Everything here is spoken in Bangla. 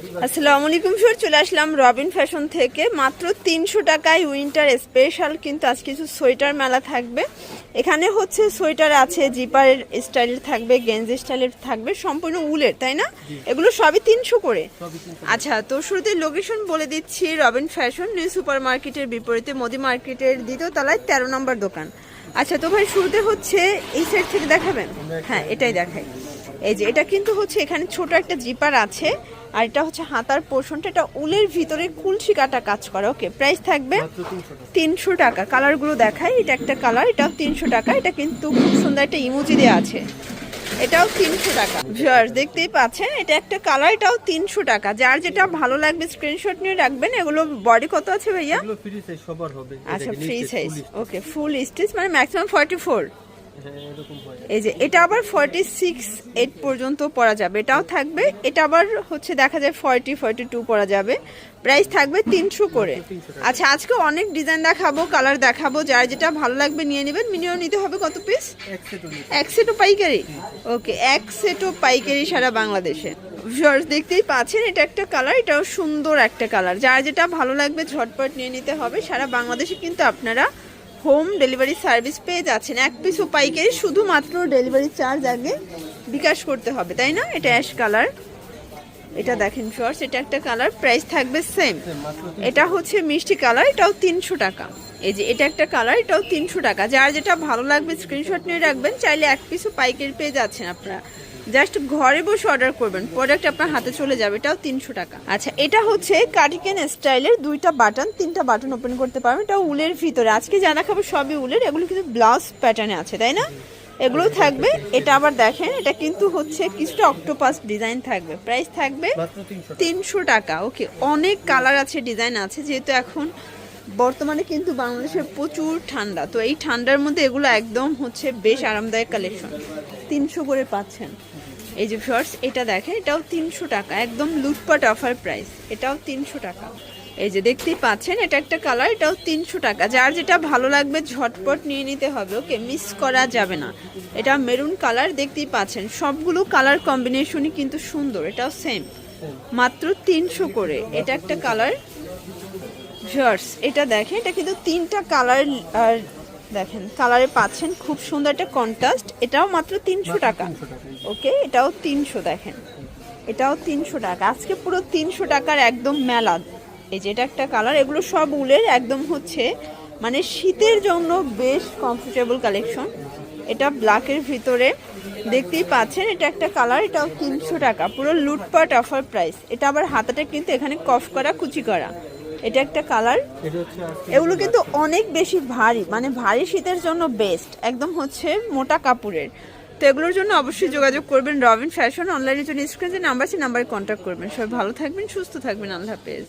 আসসালামু আলাইকুম স্যার চলে আসলাম রবিন ফ্যাশন থেকে। মাত্র তিনশো টাকায় উইন্টার স্পেশাল কিন্তু আজ কিছু সোয়েটার মেলা থাকবে। এখানে হচ্ছে সোয়েটার আছে জিপারের স্টাইলের থাকবে গেঞ্জি স্টাইলের থাকবে সম্পূর্ণ উলের তাই না? এগুলো সবই তিনশো করে। আচ্ছা তো শুরুতে লোকেশন বলে দিচ্ছি রবিন ফ্যাশন নিউ সুপার মার্কেটের বিপরীতে মোদি মার্কেটের দ্বিতীয় তলায় তেরো নম্বর দোকান। আচ্ছা তো ভাই শুরুতে হচ্ছে এই সাইড থেকে দেখাবেন? হ্যাঁ এটাই দেখাই। এই যে এটা কিন্তু হচ্ছে এখানে ছোট একটা জিপার আছে। আর এটা হচ্ছে হাতার পোর্শনটা এটা উলের ভিতরে কুলসি কাটা কাজ করা। ওকে প্রাইস থাকবে তিনশো টাকা। কালারগুলো দেখায় এটা একটা কালার এটাও তিনশো টাকা। এটা কিন্তু খুব সুন্দর একটা ইমোজি দেওয়া আছে। এটাও তিনশো টাকা। ভিউয়ার্স দেখতেই পাচ্ছেন এটা একটা কালার এটাও তিনশো টাকা। যার যেটা ভালো লাগবে স্ক্রিনশট নিয়ে রাখবেন। এগুলো বডি কত আছে ভাইয়া? আচ্ছা free size okay full stitch মানে ম্যাক্সিমাম ফর্টি ফোর এই যে, এটা আবার ফর্টি সিক্স এইট পর্যন্ত পরা যাবে। এটাও থাকবে, এটা আবার হচ্ছে দেখা যায় ফর্টি ফর্টি টু পরা যাবে। প্রাইস থাকবে তিনশো করে। আচ্ছা আজকে অনেক ডিজাইন দেখাবো কালার দেখাবো, যার যেটা ভালো লাগবে নিয়ে নেবেন। মিনিমাম নিতে হবে কত পিস এক সেট পাইকারি? ওকে এক সেটও পাইকারি সারা বাংলাদেশে। ভিউয়ার্স দেখতেই পাচ্ছেন, এটা একটা কালার এটাও সুন্দর একটা কালার যার যেটা ভালো লাগবে ঝটপট নিয়ে নিতে হবে। সারা বাংলাদেশে কিন্তু আপনারা হোম ডেলিভারি সার্ভিস পেয়ে যাচ্ছেন। এক পিসও পাইকারি শুধুমাত্র ডেলিভারি চার্জ আগে বিকাশ করতে হবে তাই না? এটা অ্যাশ কালার এটা দেখেন শর্টস এটা একটা কালার প্রাইস থাকবে সেম এটা হচ্ছে মিষ্টি কালার এটাও তিনশো টাকা। এই যে এটা একটা কালার এটাও তিনশো টাকা। যার যেটা ভালো লাগবে স্ক্রিনশট নিয়ে রাখবেন চাইলে এক পিসও পাইকারি পেয়ে যাচ্ছেন আপনারা। জাস্ট ঘরে বসে অর্ডার করবেন প্রোডাক্ট আপনার হাতে চলে যাবে এটাও তিনশো টাকা। আচ্ছা এটা হচ্ছে কার্টিকেন স্টাইলের দুইটা বাটন তিনটা বাটন ওপেন করতে পারবেন এটা উলের ভিতরে। আজকে যা দেখাবো সবই উলের এগুলো কিন্তু ব্লাউজ প্যাটার্নে আছে তাই না? এগুলো থাকবে এটা আবার দেখেন এটা কিন্তু হচ্ছে কিছুটা অক্টোপাস ডিজাইন থাকবে প্রাইস থাকবে তিনশো টাকা। ওকে অনেক কালার আছে ডিজাইন আছে যেহেতু এখন বর্তমানে কিন্তু বাংলাদেশে প্রচুর ঠান্ডা তো এই ঠান্ডার মধ্যে এগুলো একদম হচ্ছে বেশ আরামদায়ক কালেকশন তিনশো করে পাচ্ছেন। এই যে শর্টস এটা দেখেন, এটাও তিনশো টাকা, একদম লুটপাট অফার প্রাইস এটাও তিনশো টাকা। এই যে দেখতেই পাচ্ছেন, এটা একটা কালার এটাও তিনশো টাকা। যার যেটা ভালো লাগবে ঝটপট নিয়ে নিতে হবে, ওকে মিস করা যাবে না। এটা মেরুন কালার দেখতেই পাচ্ছেন, সবগুলো কালার কম্বিনেশনই কিন্তু সুন্দর, এটাও সেম মাত্র তিনশো করে, এটা একটা কালার ভিউয়ার্স এটা দেখে এটা কিন্তু তিনটা কালার দেখেন কালারে পাচ্ছেন খুব সুন্দর একটা কন্ট্রাস্ট এটাও মাত্র তিনশো টাকা। ওকে এটাও তিনশো দেখেন। এটাও তিনশো টাকা। আজকে পুরো তিনশো টাকার একদম মেলা। এই যেটা একটা কালার এগুলো সব উলের একদম হচ্ছে মানে শীতের জন্য বেশ কমফোর্টেবল কালেকশন এটা ব্ল্যাকের ভিতরে দেখতেই পাচ্ছেন এটা একটা কালার এটাও তিনশো টাকা। পুরো লুটপাট অফার প্রাইস এটা আবার হাতাটা কিন্তু এখানে কফ করা কুচি করা। এটা একটা কালার। এগুলো কিন্তু অনেক বেশি ভারী মানে ভারী শীতের জন্য বেস্ট একদম হচ্ছে মোটা কাপড়ের। তো এগুলোর জন্য অবশ্যই যোগাযোগ করবেন রবিন ফ্যাশন অনলাইনের জন্য। স্ক্রিনে যে নাম্বার আছে নাম্বারে কন্ট্যাক্ট করবেন। সবাই ভালো থাকবেন সুস্থ থাকবেন। আল্লাহ হাফেজ।